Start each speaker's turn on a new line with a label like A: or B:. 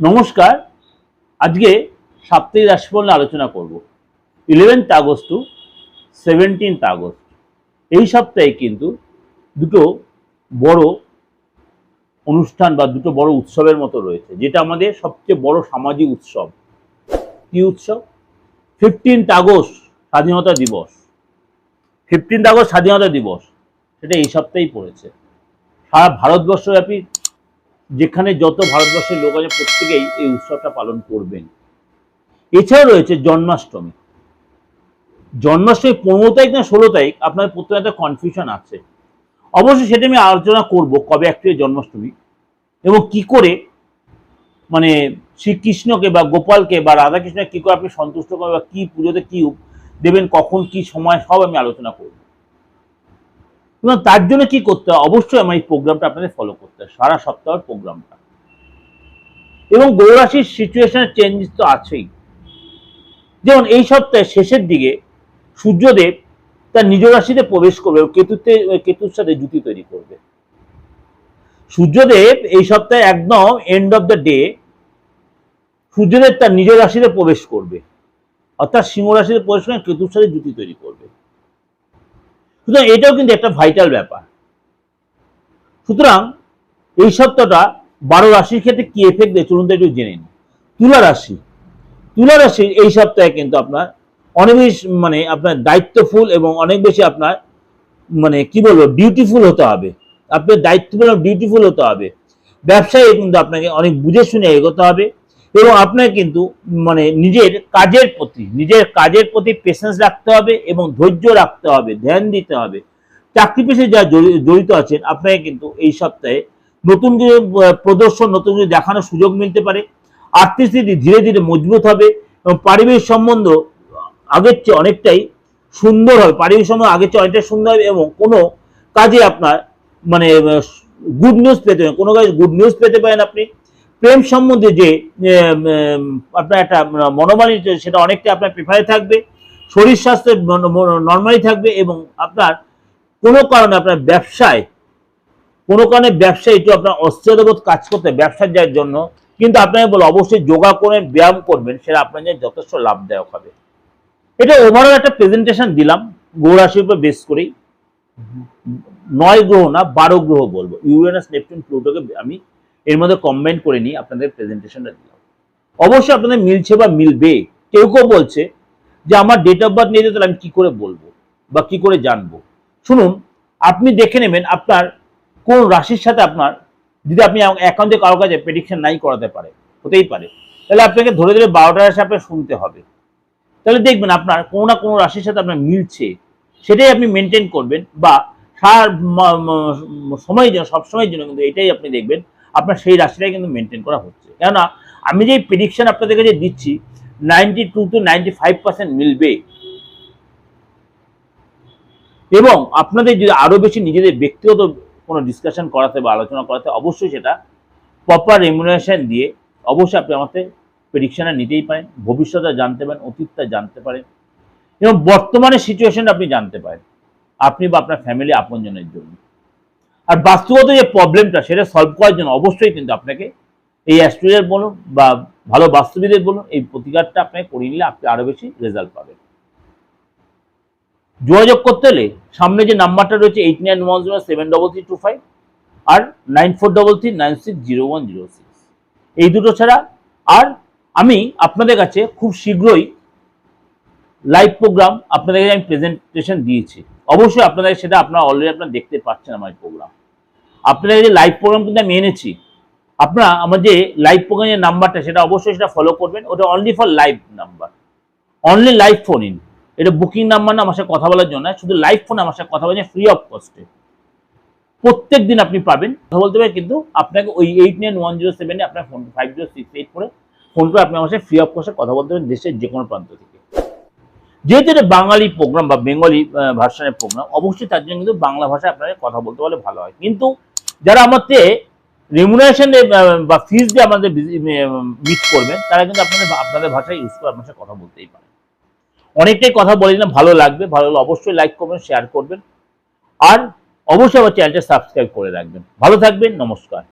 A: নমস্কার। আজকে সাপ্তাহিক রাশিফল নিয়ে আলোচনা করব। Eleventh August to seventeenth August. এই সপ্তাহে কিন্তু দুটো বড় অনুষ্ঠান বা দুটো বড় উৎসবের মতো রয়েছে, যেটা আমাদের সবচেয়ে বড় সামাজিক উৎসব। কি উৎসব? ফিফটিন্থ আগস্ট স্বাধীনতা দিবস। ফিফটিন্থ আগস্ট স্বাধীনতা দিবস, সেটা এই সপ্তাহেই পড়েছে। সারা ভারতবর্ষব্যাপী যেখানে যত ভারতবর্ষের লোক আছে প্রত্যেকেই এই উৎসবটা পালন করবেন। এছাড়া রয়েছে জন্মাষ্টমী। জন্মাষ্টমী পনেরো তারিখ না ষোলো তারিখ, আপনার প্রত্যেকে একটা কনফিউশন আছে। অবশ্যই সেটা আমি আলোচনা করব, কবে অ্যাকচুয়ালি জন্মাষ্টমী এবং কি করে মানে শ্রীকৃষ্ণকে বা গোপালকে বা রাধাকৃষ্ণকে কি করে আপনি সন্তুষ্ট করবেন বা কি পুজোতে কি দেবেন, কখন, কি সময়, সব আমি আলোচনা করব। এবং তার জন্য কি করতে হয়? অবশ্যই আমার এই প্রোগ্রামটা আপনাদের ফলো করতে হয়, সারা সপ্তাহের প্রোগ্রামটা এবং গৌরাশির সিচুয়েশনের চেঞ্জেস তো আছেই। যেমন এই সপ্তাহের শেষের দিকে সূর্যদেব তার নিজ রাশিতে প্রবেশ করবে কেতুতে, কেতুর সাথে জুতি তৈরি করবে। সূর্যদেব এই সপ্তাহে একদম end of the day Suryadev তার নিজ রাশিতে প্রবেশ করবে। অর্থাৎ সিংহ রাশিতে প্রবেশ করে কেতুর সাথে জুতি তৈরি করবে। সুতরাং এটাও কিন্তু একটা ভাইটাল ব্যাপার। সুতরাং এই সপ্তাহটা বারো রাশির ক্ষেত্রে কি এফেক্ট দেয় চলুন একটু জেনে নিন তুলা রাশি। তুলা রাশির এই সপ্তাহে কিন্তু আপনার অনেক বেশি মানে আপনার দায়িত্বফুল এবং অনেক বেশি আপনার মানে কি বলব ডিউটিফুল হতে হবে। আপনার দায়িত্বফুল এবং ডিউটিফুল হতে হবে। ব্যবসায় কিন্তু আপনাকে অনেক বুঝে শুনে এগোতে হবে। এবং আপনাকে কিন্তু মানে নিজের কাজের প্রতি, নিজের কাজের প্রতি পেশেন্স রাখতে হবে এবং ধৈর্য রাখতে হবে, ধ্যান দিতে হবে। চাকরি পেশায় যা জড়ি- জড়িত আছেন, আপনাকে কিন্তু এই সপ্তাহে নতুন কিছু প্রদর্শন, নতুন কিছু দেখানোর সুযোগ মিলতে পারে। আর্থিক স্থিতি ধীরে ধীরে মজবুত হবে এবং পারিবারিক সম্বন্ধ আগের চেয়ে অনেকটাই সুন্দর হবে। পারিবারিক সম্বন্ধ আগের চেয়ে অনেকটাই সুন্দর হবে এবং কোনো কাজে আপনার মানে গুড নিউজ পেতে পারেন কোনো কাজে গুড নিউজ পেতে পারেন আপনি। প্রেম সম্বন্ধে যে আপনার একটা মনোমানি সেটা অনেকটা আপনার প্রেফারে থাকবে শরীর স্বাস্থ্য নর্মালি থাকবে এবং আপনার কোনো কারণে আপনার ব্যবসায় কোনো কারণে ব্যবসায় একটু আপনার অস্থিরতাবোধ কাজ করতে ব্যবসার যাওয়ার জন্য কিন্তু আপনাকে বলো অবশ্যই যোগা করে ব্যায়াম করবেন সেটা আপনার জন্য যথেষ্ট লাভদায়ক হবে। এটা ওভারঅল একটা প্রেজেন্টেশন দিলাম গৌরাশির উপর বেস করেই। নয় গ্রহ না বারো গ্রহ বলব। ইউরেনাস নেপচুন প্লুটোকে আমি এর মধ্যে কম্বাইন করে নিয়ে আপনাদের প্রেজেন্টেশনটা দিলাম। অবশ্যই আপনাদের মিলছে বা মিলবে, কেউ কেউ বলছে যে আমার ডেট অফ বার্থ নিয়ে যেতে আমি কি করে বলব বা কি করে জানব। শুনুন, আপনি দেখে নেবেন আপনার কোন রাশির সাথে আপনার, যদি আপনি অ্যাকাউন্টে কারও কাছে প্রেডিকশন নাই করাতে পারে, হতেই পারে। তাহলে আপনাকে ধরে ধরে বারোটা রাশি আপনার শুনতে হবে। তাহলে দেখবেন আপনার কোনো না কোনো রাশির সাথে আপনার মিলছে, সেটাই আপনি মেনটেন করবেন বা সার সময়ের জন্য, সবসময়ের জন্য কিন্তু এটাই আপনি দেখবেন আপনার সেই রাশিটাই কিন্তু মেনটেন করা হচ্ছে। কেননা, আমি যে প্রেডিকশন আপনাদের কাছে দিচ্ছি নাইনটি টু টু নাইনটি মিলবে। এবং আপনাদের যদি আরও বেশি নিজেদের ব্যক্তিগত কোনো ডিসকাশন করাতে বা আলোচনা করাতে, অবশ্যই সেটা প্রপার রেমুনারেশন দিয়ে অবশ্যই আপনি আমাদের প্রেডিকশনটা নিতেই পারেন, ভবিষ্যতে জানতে পারেন, অতীতটা জানতে পারেন। এবং বর্তমানে সিচুয়েশনটা আপনি জানতে পারেন, আপনি বা আপনার ফ্যামিলি আপনজনের জন্য। আর বাস্তবত যে প্রবলেমটা সেটা সলভ করার জন্য অবশ্যই কিন্তু আপনাকে এই অ্যাস্ট্রোলজার বলুন বা ভালো বাস্তবিদের বলুন, এই প্রতিকারটা আপনাকে করিয়ে নিলে আপনি আরও বেশি রেজাল্ট পাবেন। যোগাযোগ করতে হলে সামনে যে নাম্বারটা রয়েছে eight nine one zero seven double three two five আর nine four double three nine six zero one zero six এই দুটো ছাড়া আর আমি আপনাদের কাছে খুব শীঘ্রই লাইভ প্রোগ্রাম আপনাদের আমি প্রেজেন্টেশন দিয়েছি। অবশ্যই আপনাদের সেটা আপনারা অলরেডি আপনারা দেখতে পাচ্ছেন আমার প্রোগ্রাম আপনাদের যে লাইভ প্রোগ্রাম কিন্তু আমি এনেছি, আপনারা আমার যে লাইভ প্রোগ্রামের নাম্বারটা সেটা অবশ্যই সেটা ফলো করবেন। ওটা only for live number only live phone in এটা বুকিং নাম্বার না, আমার সাথে কথা বলার জন্য। শুধু লাইভ ফোনে আমার সাথে কথা বলছেন ফ্রি অফ কস্টে প্রত্যেক দিন আপনি পাবেন। কথা বলতে পারেন, কিন্তু আপনাকে ওই এইট নাইন ওয়ান জিরো সেভেনে আপনার phone five zero six eight করে ফোন করে আপনি আমার সাথে ফ্রি অফ কস্টে কথা বলতে পারেন দেশের যে কোনো প্রান্ত থেকে। যেহেতু এটা বাঙালি প্রোগ্রাম বা বেঙ্গলি ভার্সনের প্রোগ্রাম অবশ্যই তার জন্য কিন্তু বাংলা ভাষায় আপনাকে কথা বলতে পারলে ভালো হয়। কিন্তু যারা আমাদের রেমুনারেশন বা ফিজ দিয়ে আমাদের মিট করবেন, তারা কিন্তু আপনাদের আপনাদের ভাষায় ইউজ করে আপনার সাথে কথা বলতেই পারে। অনেকটাই কথা বলে দিলাম ভালো লাগবে, ভালো অবশ্যই লাইক করবেন শেয়ার করবেন। আর অবশ্যই আমার চ্যানেলটা সাবস্ক্রাইব করে রাখবেন। ভালো থাকবেন, নমস্কার।